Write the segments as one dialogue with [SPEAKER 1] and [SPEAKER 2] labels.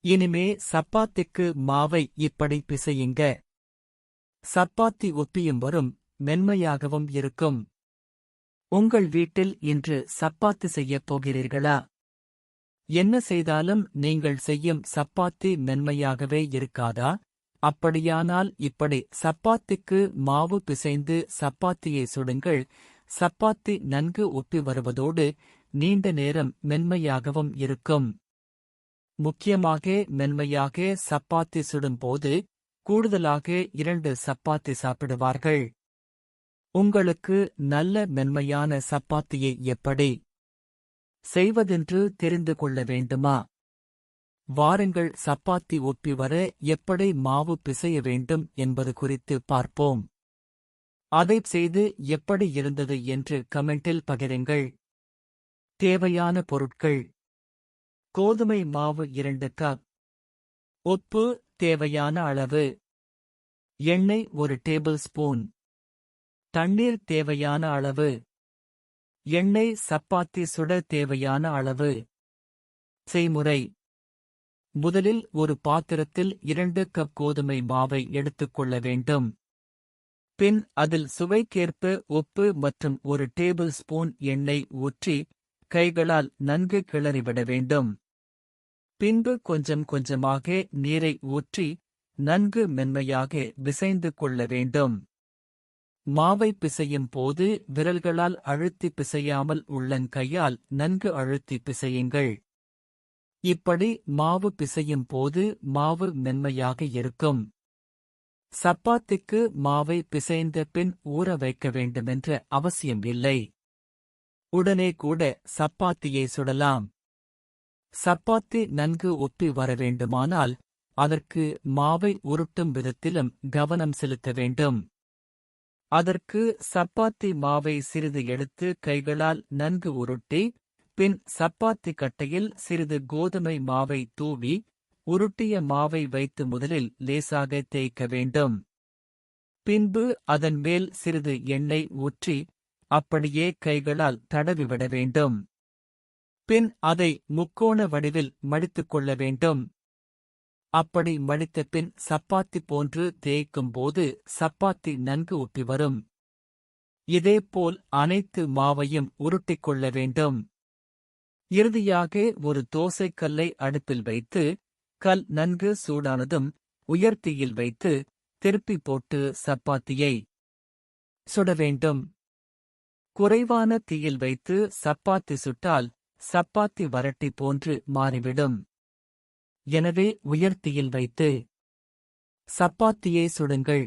[SPEAKER 1] இனிமே சப்பாத்திக்கு மாவை இப்படி பிசையுங்க. சப்பாத்தி ஒப்பியும் வரும் மென்மையாகவும் இருக்கும். உங்கள் வீட்டில் இன்று சப்பாத்தி செய்யப் போகிறீர்களா? என்ன செய்தாலும் நீங்கள் செய்யும் சப்பாத்தி மென்மையாகவே இருக்காதா? அப்படியானால் இப்படி சப்பாத்திக்கு மாவு பிசைந்து சப்பாத்தியை சுடுங்கள் சப்பாத்தி நன்கு ஒப்பி வருவதோடு நீண்ட நேரம் மென்மையாகவும் இருக்கும். முக்கியமாக மென்மையாக சப்பாத்தி சுடும்போது கூடுதலாக இரண்டு சப்பாத்தி சாப்பிடுவார்கள். உங்களுக்கு நல்ல மென்மையான சப்பாத்தியை எப்படி செய்வதென்று தெரிந்து கொள்ள வேண்டுமா? வாருங்கள் சப்பாத்தி ஒப்பி வர எப்படி மாவு பிசைய வேண்டும் என்பது குறித்து பார்ப்போம். அதைப் செய்து எப்படி இருந்தது என்று கமெண்டில் பகிருங்கள். தேவையான பொருட்கள். கோதுமை மாவு இரண்டு கப். உப்பு தேவையான அளவு. எண்ணெய் ஒரு டேபிள் ஸ்பூன் தண்ணீர் தேவையான அளவு. எண்ணெய் சப்பாத்தி சுட தேவையான அளவு. செய்முறை. முதலில் ஒரு பாத்திரத்தில் இரண்டு கப் கோதுமை மாவை எடுத்துக்கொள்ள வேண்டும். பின் அதில் சுவைக்கேற்ப உப்பு மற்றும் ஒரு டேபிள் ஸ்பூன் எண்ணெய் ஊற்றி கைகளால் நன்கு கிளறிவிட வேண்டும். பின்பு கொஞ்சம் கொஞ்சமாக நீரை ஊற்றி நன்கு மென்மையாக பிசைந்து கொள்ள வேண்டும். மாவை பிசையும் போது விரல்களால் அழுத்தி பிசையாமல் உள்ளங்கையால் நன்கு அழுத்தி பிசையுங்கள். இப்படி மாவு பிசையும் போது மாவு மென்மையாக இருக்கும். சப்பாத்திக்கு மாவை பிசைந்த பின் ஊற வைக்க வேண்டுமென்ற அவசியம் இல்லை. உடனே கூட சப்பாத்தியை சுடலாம். சப்பாத்தி நன்கு ஒப்பி வர வேண்டுமானால் அதற்கு மாவை உருட்டும் விதத்திலும் கவனம் செலுத்த வேண்டும். அதற்கு சப்பாத்தி மாவை சிறிது எடுத்து கைகளால் நன்கு உருட்டி பின் சப்பாத்தி கட்டையில் சிறிது கோதுமை மாவை தூவி உருட்டிய மாவை வைத்து முதலில் லேசாக தேய்க்க வேண்டும். பின்பு அதன் மேல் சிறிது எண்ணெய் ஊற்றி அப்படியே கைகளால் தடவிவிட வேண்டும். பின் அதை முக்கோண வடிவில் மடித்துக் கொள்ள வேண்டும். அப்படி மடித்த பின் சப்பாத்தி போன்று தேய்க்கும் போது சப்பாத்தி நன்கு ஒட்டி வரும். இதேபோல் அனைத்து மாவையும் உருட்டிக் கொள்ள வேண்டும். இறுதியாக ஒரு தோசைக்கல்லை அடுப்பில் வைத்து கல் நன்கு சூடானதும் உயர்த்தியில் வைத்து திருப்பி போட்டு சப்பாத்தியை சுட வேண்டும். குறைவான தீயில் வைத்து சப்பாத்தி சுட்டால் சப்பாத்தி வரட்டி போன்று மாறிவிடும். எனவே உயர்த்தியில் வைத்து சப்பாத்தியை சுடுங்கள்.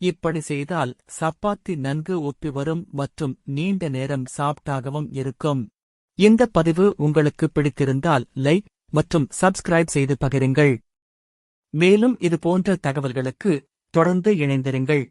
[SPEAKER 1] இப்படி செய்தால் சப்பாத்தி நன்கு ஒப்பி வரும் மற்றும் நீண்ட நேரம் சாப்டாகவும் இருக்கும். இந்த பதிவு உங்களுக்கு பிடித்திருந்தால் லைக் மற்றும் சப்ஸ்கிரைப் செய்து பகிருங்கள். மேலும் இது போன்ற தகவல்களுக்கு தொடர்ந்து இணைந்திருங்கள்.